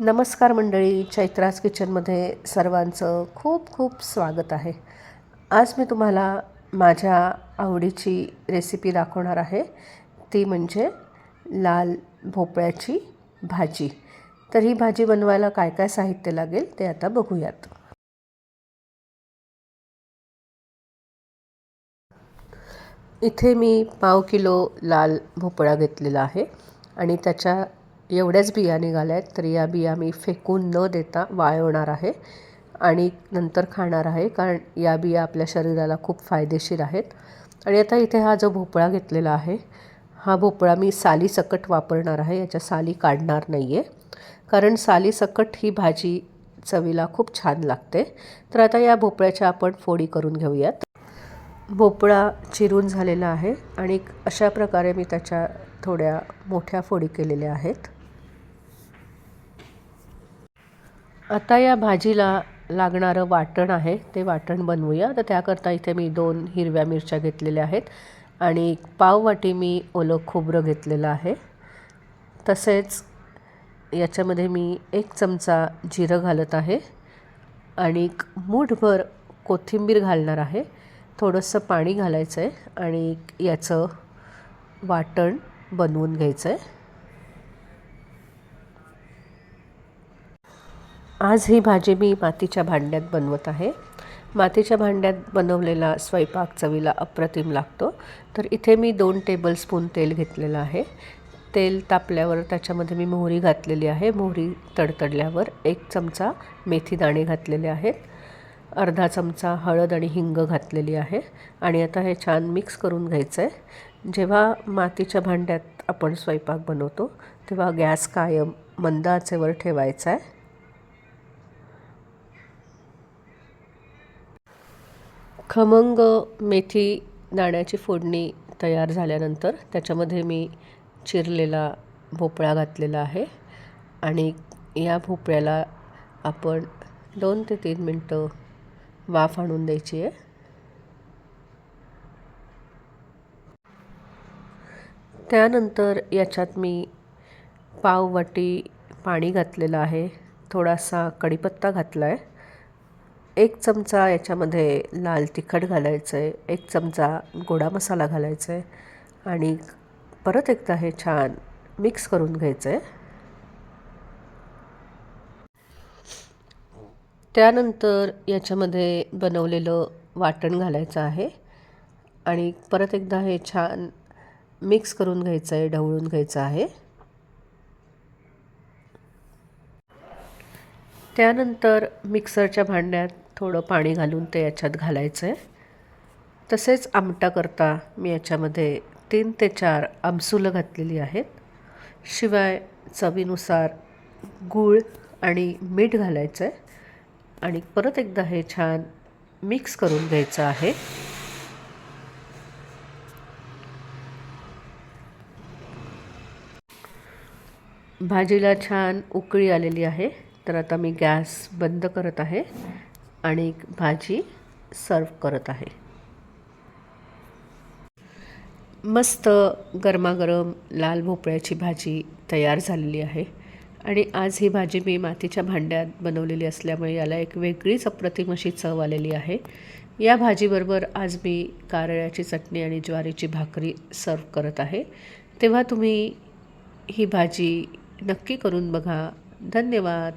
नमस्कार मंडळी चैत्रास किचनमध्ये सर्वांचं खूप खूप स्वागत आहे. आज मी तुम्हाला माझ्या आवडीची रेसिपी दाखवणार आहे. ती म्हणजे लाल भोपळ्याची भाजी. तर ही भाजी बनवायला काय काय साहित्य लागेल ते आता बघूयात. इथे मी पाव किलो लाल भोपळा घेतलेला आहे आणि त्याच्या एवढ्याच बिया निघाल्या आहेत तर या बिया मी फेकून न देता वाळवणार आहे आणि नंतर खाणार आहे कारण या बिया आपल्या शरीराला खूप फायदेशीर आहेत. आणि आता इथे हा जो भोपळा घेतलेला आहे हा भोपळा मी साली सकट वापरणार आहे याच्या साली काढणार नाही आहे कारण साली सकट ही भाजी चवीला खूप छान लागते. तर आता या भोपळ्याच्या आपण फोडी करून घेऊयात. भोपळा चिरून झालेला आहे आणि अशा प्रकारे मी त्याच्या थोड्या मोठ्या फोडी केलेल्या आहेत. आता या भाजीला लागणारं वाटण आहे ते वाटण बनवूया. तर त्याकरता इथे मी दोन हिरव्या मिरच्या घेतलेल्या आहेत आणि पाववाटी मी ओलं खोबरं घेतलेलं आहे. तसेच याच्यामध्ये मी एक चमचा जिरं घालत आहे आणि मूठभर कोथिंबीर घालणार आहे. थोडंसं पाणी घालायचं आहे आणि याचं वाटण बनवून घ्यायचं आहे आज ही भाजी मी मातीच्या भांड्यात बनवत आहे. मातीच्या भांड्यात बनवलेला स्वयंपाक चवीला अप्रतिम लागतो. तर इथे मी दोन टेबलस्पून तेल घेतलेलं आहे. तेल तापल्यावर त्याच्यामध्ये मी मोहरी घातलेली आहे. मोहरी तडतडल्यावर एक चमचा मेथी दाणे घातलेले आहेत. अर्धा चमचा हळद आणि हिंग घातलेली आहे. आणि आता हे छान मिक्स करून घ्यायचं आहे जेव्हा मातीच्या भांड्यात आपण स्वयंपाक बनवतो तेव्हा गॅस कायम मंद आचेवर ठेवायचा आहे खमंग मेथी दाण्याची फोडणी तयार झाल्यानंतर त्याच्यामध्ये मी चिरलेला भोपळा घातलेला आहे. आणि या भोपळ्याला आपण दोन ते तीन मिनटं वाफ आणून द्यायची आहे. त्यानंतर याच्यात मी पाववाटी पाणी घातलेलं आहे. थोडासा कढीपत्ता घातला आहे एक चमचा याच्यामध्ये लाल तिखट घालायचं आहे एक चमचा गोडा मसाला घालायचा आहे आणि परत एकदा हे छान मिक्स करून घ्यायचं आहे. त्यानंतर याच्यामध्ये बनवलेलं वाटण घालायचं आहे आणि परत एकदा हे छान मिक्स करून घ्यायचं आहे ढवळून घ्यायचं आहे. त्यानंतर मिक्सरच्या भांड्यात थोडं पाणी घालून ते याच्यात घालायचं आहे तसेच आमटाकरता मी याच्यामध्ये तीन ते चार आमसुलं घातलेली आहेत. शिवाय चवीनुसार गूळ आणि मीठ घालायचं आहे आणि परत एकदा हे छान मिक्स करून घ्यायचं आहे. भाजीला छान उकळी आलेली आहे. तर आता मी गॅस बंद करत आहे. आणि भाजी सर्व करत आहे. मस्त गरमागरम लाल भोपळ्याची भाजी तयार झालेली आहे. आणि आज ही भाजी मी मातीच्या भांड्यात बनवलेली असल्यामुळे याला एक वेगळीच अप्रतिम अशी चव आलेली आहे. या भाजीबरोबर आज मी कारळ्याची चटणी आणि ज्वारीची भाकरी सर्व करत आहे. तेव्हा तुम्ही ही भाजी नक्की करून बघा. धन्यवाद.